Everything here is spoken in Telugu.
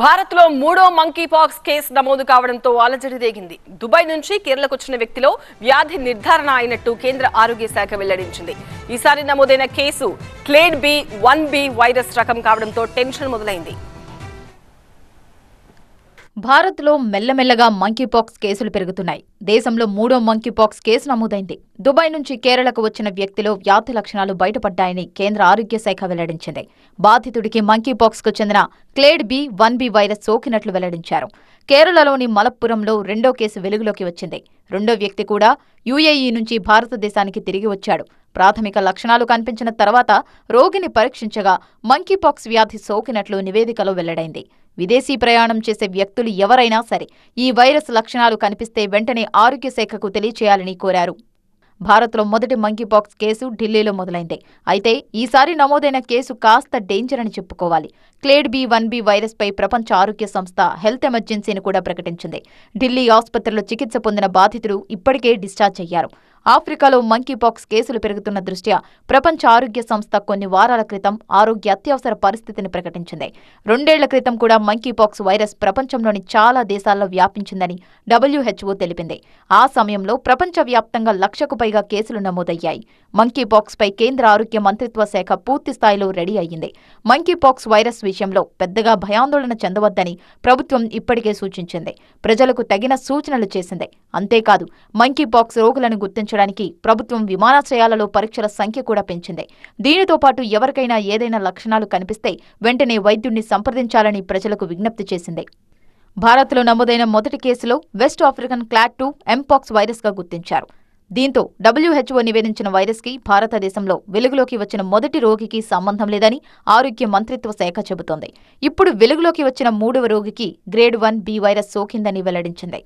భారత్లో మూడో మంకీ పాక్స్ కేసు నమోదు కావడంతో అలజడి రేగింది. దుబాయ్ నుంచి కేరళకు వచ్చిన వ్యక్తిలో వ్యాధి నిర్ధారణ అయినట్టు కేంద్ర ఆరోగ్య శాఖ వెల్లడించింది. ఈసారి నమోదైన case clade B one B virus రకం కావడంతో టెన్షన్ మొదలైంది. భారత్లో మెల్లమెల్లగా మంకీపాక్స్ కేసులు పెరుగుతున్నాయి. దేశంలో మూడో మంకీపాక్స్ కేసు నమోదైంది. దుబాయ్ నుంచి కేరళకు వచ్చిన వ్యక్తిలో వ్యాధి లక్షణాలు బయటపడ్డాయని కేంద్ర ఆరోగ్య శాఖ వెల్లడించింది. బాధితుడికి మంకీపాక్స్కు చెందిన clade B one B virus సోకినట్లు వెల్లడించారు. కేరళలోని మలప్పురంలో రెండో కేసు వెలుగులోకి వచ్చింది. రెండో వ్యక్తి కూడా యుఏఈ నుంచి భారతదేశానికి తిరిగి వచ్చాడు. ప్రాథమిక లక్షణాలు కనిపించిన తర్వాత రోగిని పరీక్షించగా మంకీపాక్స్ వ్యాధి సోకినట్లు నివేదికలో వెల్లడైంది. విదేశీ ప్రయాణం చేసే వ్యక్తులు ఎవరైనా సరే ఈ వైరస్ లక్షణాలు కనిపిస్తే వెంటనే ఆరోగ్య శాఖకు తెలియచేయాలని కోరారు. భారత్లో మొదటి మంకీపాక్స్ కేసు ఢిల్లీలో మొదలైంది. అయితే ఈసారి నమోదైన కేసు కాస్త డేంజర్ అని చెప్పుకోవాలి. క్లేడ్ బి వన్ బి వైరస్పై ప్రపంచ ఆరోగ్య సంస్థ హెల్త్ ఎమర్జెన్సీని కూడా ప్రకటించింది. ఢిల్లీ ఆసుపత్రిలో చికిత్స పొందిన బాధితులు ఇప్పటికే డిశ్చార్జ్ అయ్యారు. ఆఫ్రికాలో మంకీపాక్స్ కేసులు పెరుగుతున్న దృష్ట్యా ప్రపంచ ఆరోగ్య సంస్థ కొన్ని వారాల క్రితం ఆరోగ్య అత్యవసర పరిస్థితిని ప్రకటించింది. రెండేళ్ళ క్రితం కూడా మంకీపాక్స్ వైరస్ ప్రపంచంలోని చాలా దేశాల్లో వ్యాపించిందని డబ్ల్యూహెచ్ఓ తెలిపింది. ఆ సమయంలో ప్రపంచవ్యాప్తంగా లక్షకు పైగా కేసులు నమోదయ్యాయి. మంకీపాక్స్ పై కేంద్ర ఆరోగ్య మంత్రిత్వ శాఖ పూర్తి స్థాయిలో రెడీ అయ్యింది. మంకీపాక్స్ వైరస్ విషయంలో పెద్దగా భయాందోళన చెందవద్దని ప్రభుత్వం ఇప్పటికే సూచించింది. ప్రజలకు తగిన సూచనలు చేసింది. అంతేకాదు మంకీపాక్స్ రోగులను గుర్తించడానికి ప్రభుత్వం విమానాశ్రయాలలో పరీక్షల సంఖ్య కూడా పెంచింది. దీనితో పాటు ఎవరికైనా ఏదైనా లక్షణాలు కనిపిస్తే వెంటనే వైద్యుణ్ణి సంప్రదించాలని ప్రజలకు విజ్ఞప్తి చేసింది. భారత్లో నమోదైన మొదటి కేసులో west African clade two mpox వైరస్గా గుర్తించారు. దీంతో డబ్ల్యూహెచ్ఓ నివేదించిన వైరస్కి భారతదేశంలో వెలుగులోకి వచ్చిన మొదటి రోగికి సంబంధం లేదని ఆరోగ్య మంత్రిత్వ శాఖ చెబుతోంది. ఇప్పుడు వెలుగులోకి వచ్చిన మూడవ రోగికి గ్రేడ్ వన్ బి వైరస్ సోకిందని వెల్లడించింది.